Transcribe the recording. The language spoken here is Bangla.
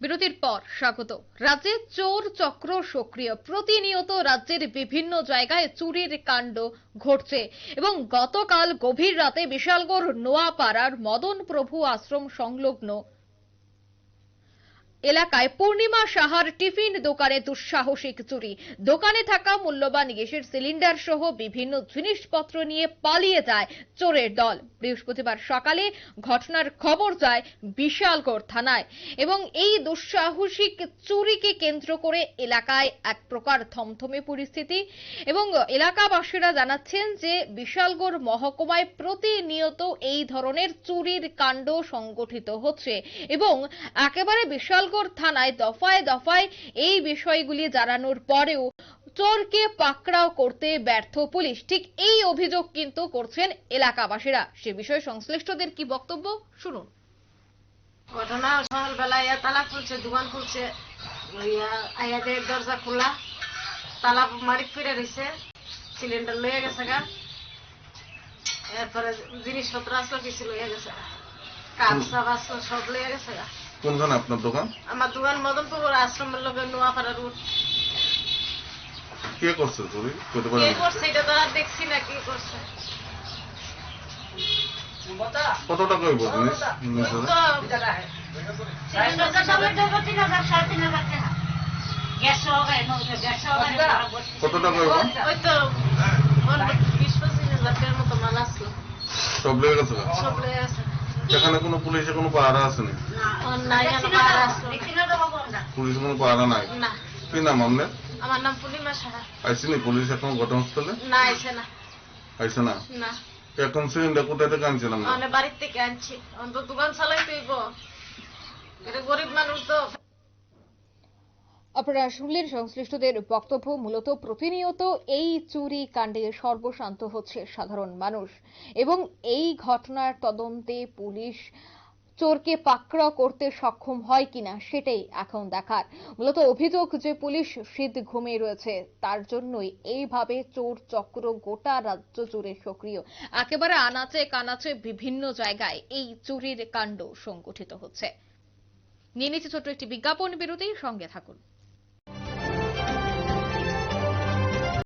বিরতির পর স্বাগত। রাজ্যে চোর চক্র সক্রিয়। প্রতিনিয়ত রাজ্যের বিভিন্ন জায়গায় চুরির কাণ্ড ঘটছে এবং গতকাল গভীর রাতে বিশালগড় নোয়াপাড়ার মদন প্রভু আশ্রম সংলগ্ন এলাকায় পূর্ণিমা সাহার টিফিন দোকানে দুঃসাহসিক চুরি। দোকানে থাকা মূল্যবান গ্যাসের সিলিন্ডার সহ বিভিন্ন জিনিসপত্র নিয়ে পালিয়ে যায় চোরের দল। বৃহস্পতিবার সকালে ঘটনার খবর যায় বিশালগড় থানায় এবং এই দুঃসাহসিক চুরিকে কেন্দ্র করে এলাকায় এক প্রকার থমথমে পরিস্থিতি এবং এলাকাবাসীরা জানাচ্ছেন যে বিশালগড় মহকুমায় প্রতিনিয়ত এই ধরনের চুরির কাণ্ড সংগঠিত হচ্ছে এবং একেবারে বিশালগড় থানায় দফায় দফায় এই বিষয়গুলি জানানোর পরেও চোরকে পাকড়াও করতে ব্যর্থ পুলিশ। ঠিক এই অভিযোগ কিন্তু করছেন এলাকাবাসীরা। সে বিষয়ে সংশ্লিষ্টদের কি বক্তব্য? শুনুন। ঘটনা, সকালবেলা তালা খুলছে দোকান খুলছে। ইয়া আয়া দরজা খোলা, তালা ফিরে সিলিন্ডার লয়ে গেছে গা। এরপরে জিনিসপত্র আসলো কিছু গেছে আসলো সব লয়ে গেছে গা। কোনখানে আপনার দোকান? আমার দোকান মদনপুর আশ্রমের লোকে নোয়াপাড়া রুট কে করছে চুরি? করতে কে করছে এটা তো আর দেখছি না কি করছে। কত টাকা হইব জিনিস? কত টাকা হইব? ওই তো বিশ পঁচিশ হাজার টাকার মতো মাল আসলো। সব লেগে গেছে সব লয়ে গেছে। এখানে কোনো পুলিশে কোনো পাহারা আছে না। পুলিশ কোনো পাহারা নাই? কি নাম আপনার? আমার নাম পূর্ণিমা সাহা। আইসিনি পুলিশ এখন ঘটনাস্থলে? না আইছে না। আইসে না? না। এখন সিলিন্ডার কোথায় থেকে আনছিলাম না মানে বাড়ির থেকে আনছি। অন্তত দোকান চালাই তুইব। এটা গরিব মানুষ তো। আপনারা শুনলেন সংশ্লিষ্টদের বক্তব্য, মূলত প্রতিনিয়ত এই চুরি কাণ্ডে সর্বশান্ত হচ্ছে সাধারণ মানুষ। এবং এই ঘটনার তদন্তে পুলিশ চোরকে পাকড়াও করতে সক্ষম হয় কিনা সেটাই এখন দেখার। মূলত অভিযোগ যে পুলিশ শীত ঘুমিয়ে রয়েছে, তার জন্যই এইভাবে চোর চক্র গোটা রাজ্য জুড়ে সক্রিয়। একেবারে আনাচে কানাচে বিভিন্ন জায়গায় এই চুরির কাণ্ড সংগঠিত হচ্ছে। নিয়ে নিচ্ছে ছোট্ট একটি বিজ্ঞাপন বিরতির সঙ্গে থাকুন।